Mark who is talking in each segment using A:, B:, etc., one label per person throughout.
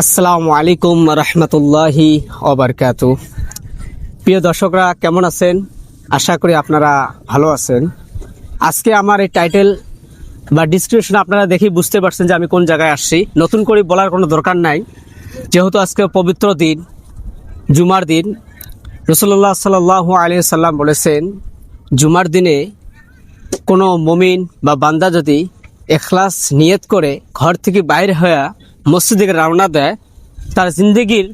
A: আসসালামু আলাইকুম রহমতুল্লাহি অবরকাত প্রিয় দর্শকরা, কেমন আছেন? আশা করি আপনারা ভালো আছেন। আজকে আমার এই টাইটেল বা ডিসক্রিপশন আপনারা দেখি বুঝতে পারছেন যে আমি কোন জায়গায় আসছি। নতুন করে বলার কোনো দরকার নাই। যেহেতু আজকে পবিত্র দিন, জুমার দিন রসুল্লাহ সাল্লাহ আলিয়া সাল্লাম বলেছেন, জুমার দিনে কোনো মমিন বা বান্দা যদি এখলাস নিয়ত করে ঘর থেকে বাইরে হয়ে মসজিদ রওনা দেয়, তার জিন্দগির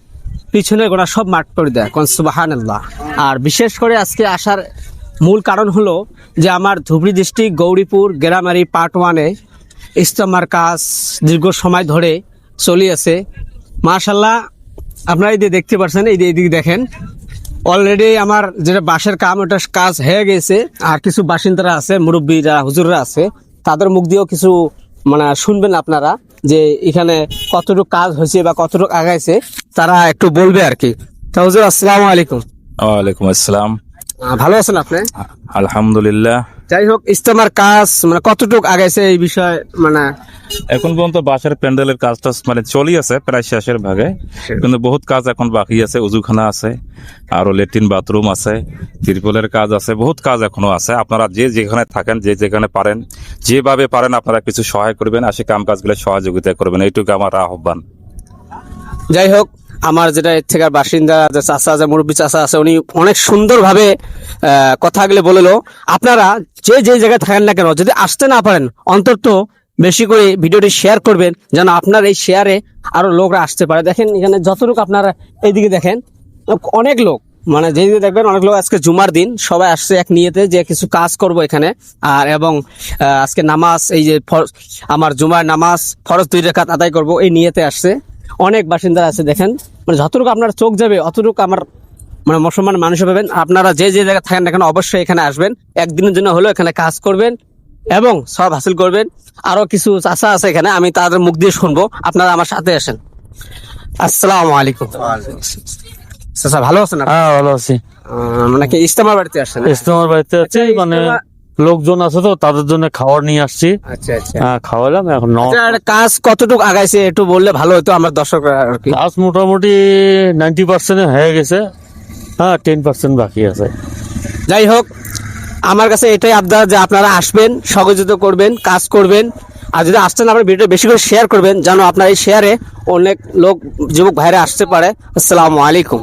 A: পিছনে গোনা সব মাঠ করে দেয় কনসুবাহান আল্লাহ আর বিশেষ করে আজকে আসার মূল কারণ হলো যে আমার ধুবড়ি ডিস্ট্রিক্ট, গৌরীপুর গেরামারি পার্ট ওয়ানে ইস্তমার কাজ দীর্ঘ সময় ধরে চলি আছে মাশাল্লাহ আপনারা এই দেখতে পাচ্ছেন, এই যে এইদিকে দেখেন অলরেডি আমার যেটা বাঁশের কাম, ওটা কাজ হয়ে গেছে। আর কিছু বাসিন্দারা আছে, মুরব্বীরা, হুজুররা আছে, তাদের মুখ দিয়েও কিছু মানে শুনবেন আপনারা যে এখানে কতটুকু কাজ হয়েছে বা কতটুকু আগাইছে তারা একটু বলবে আর কি। তা হুজুর আসসালামু আলাইকুম।
B: ওয়ালাইকুম আসসালাম।
A: ভালো আছেন আপনি?
B: আলহামদুলিল্লাহ।
A: যাই হোক ইস্তেমার কাজ মানে কতটুকু আগাইছে এই বিষয়ে মানে
B: এখন পর্যন্ত বাসার প্যান্ডেলের কাজটা মানে চলি আছে প্রায় শেষের ভাগে। কিন্তু বহুত কাজ এখন বাকি আছে উজুখানা আছে আরও লেট্রিন বাথরুম আছে ত্রিপলের কাজ আছে বহুত কাজ এখনও আছে। আপনারা যে যেখানে থাকেন যে যেখানে পারেন যেভাবে পারেন আপনারা কিছু সহায় করবেন আসে কাম কাজগুলো সহযোগিতা করবেন। এইটুকু আমার আহ্বান।
A: যাই হোক, আমার যেটা এর থেকে বাসিন্দা চাষা যে মুরব্বী চাষা আছে, উনি অনেক সুন্দরভাবে কথাগুলো বলল। আপনারা যে যে জায়গায় থাকেন না কেন, যদি আসতে না পারেন, অন্তত বেশি করে ভিডিওটি শেয়ার করবেন, যেন আপনার এই শেয়ারে আরও লোকরা আসতে পারে। দেখেন এখানে যতটুকু আপনারা এইদিকে দেখেন, অনেক লোক। মানে যেদিকে দেখবেন অনেক লোক আজকে জুমার দিন, সবাই আসছে এক নিয়েতে যে কিছু কাজ করব এখানে। আর এবং আজকে নামাজ, এই যে আমার জুমার নামাজ, ফরজ দুই রেখাত আদায় করব, এই নিয়েতে আসছে। অনেক বাসিন্দা আছে দেখেন। মানে যতটুকু আপনার চোখ যাবে, অতটুকু আমার মানে মুসলমান মানুষ পাবেন। আপনারা যে যে জায়গায় থাকেন না কেন, অবশ্যই এখানে আসবেন। একদিনের জন্য হলেও এখানে কাজ করবেন এবং সব হাসিল করবেন। আরও কিছু চাষা আছে এখানে, আমি তাদের মুখ দিয়ে শুনব। আপনারা আমার সাথে আসেন। আসসালামু আলাইকুম। চাচা ভালো আছেন
C: হ্যাঁ ভালো আছি।
A: মানে কি ইস্তেমার বাড়িতে আসছেন?
C: ইসলামার বাড়িতে আছি
A: আচ্ছা,
C: মানে লোকজন আছে তো তাদের জন্য খাবার নিয়ে আসছি।
A: আচ্ছা আচ্ছা।
C: হ্যাঁ খাওয়ালাম এখন
A: আচ্ছা, কাজ কতটুকু আগাইছে একটু বললে ভালো হতো আমার দর্শক
C: কাজ মোটামুটি নাইনটি পার্সেন্ট হয়ে গেছে। হ্যাঁ টেন পার্সেন্ট বাকি আছে।
A: যাই হোক আমার কাছে এটাই আবদার যে আপনারা আসবেন সহযোগিতা করবেন কাজ করবেন। আর যদি আসতে না পারেন ভিডিও বেশি করে শেয়ার করবেন যেন আপনার এই শেয়ারে অনেক লোক যুবক ভাইরা আসতে পারে। আসসালামু আলাইকুম।